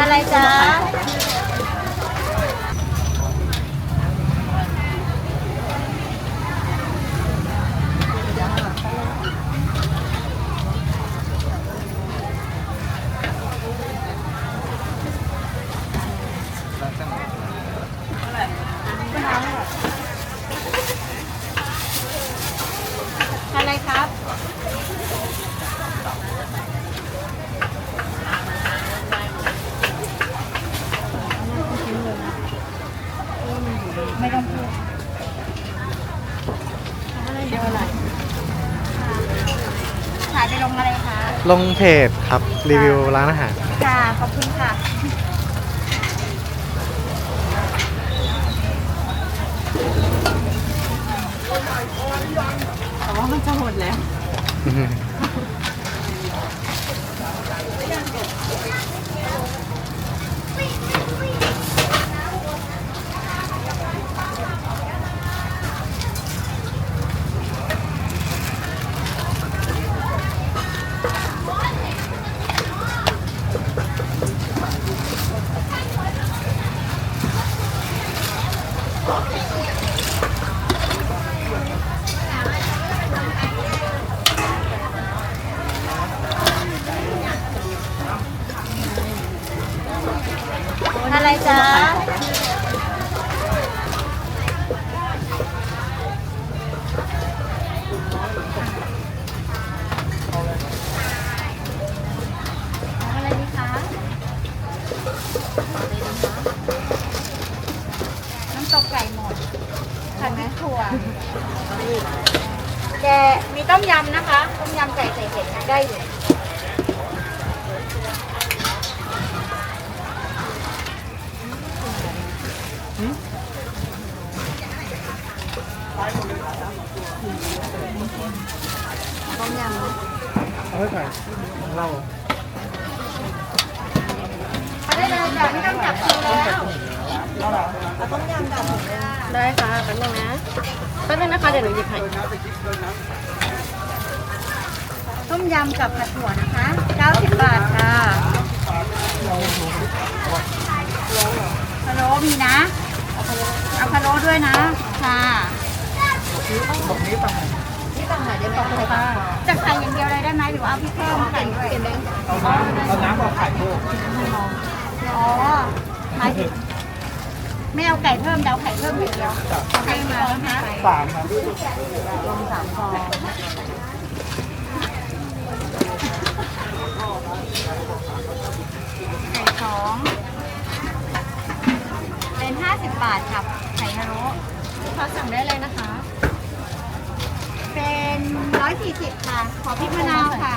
อะไรจ๊ะ อะไรครับ ไม่ต้องพูดเดี๋ยวอะไรขายไปลงอะไรคะ ลงเพจครับรีวิวร้านอาหารค่ะ ขอบคุณค่ะ แต่ว่ามันจะหมดแล้ว อะไรจ๊ะอะไรดีคะน้ำตกไก่หมดผัดพริกถั่วแกมีต้มยำนะคะ ต้มยำไก่ใส่เห็ดยังได้อยู่ ต้มยำนะเอาไว้ก่ขอนเราเอาได้เลยจ้ะไม่ต้องจับคิวแล้วเอาต้มยำกันได้ค่ะแป๊บนึงนะแป๊บนึงนะคะเดี๋ยวหนูหยิบให้ต้มยำกับผัดถั่วนะคะ 90 บาทค่ะพะโล้มีนะ เอาพะโล้ด้วยนะ ค่ะนี่ต่างหากนี่ต่างหากเดี๋ยวต่างหากจะไข่อย่างเดียวเลยได้ไหมหรือว่าเอาพริกเพิ่มไข่ด้วยเอาน้ำเอาน้ำกับไข่พวกอ๋อหมายถึงไม่เอาไก่เพิ่มเดาไข่เพิ่มอย่างเดียวไข่มาแล้วคะสามครับรวมสามฟอง นะลูกค้สั่งได้เลยนะคะ เป็น 140 ค่ะ ขอพริกมะนาวค่ะ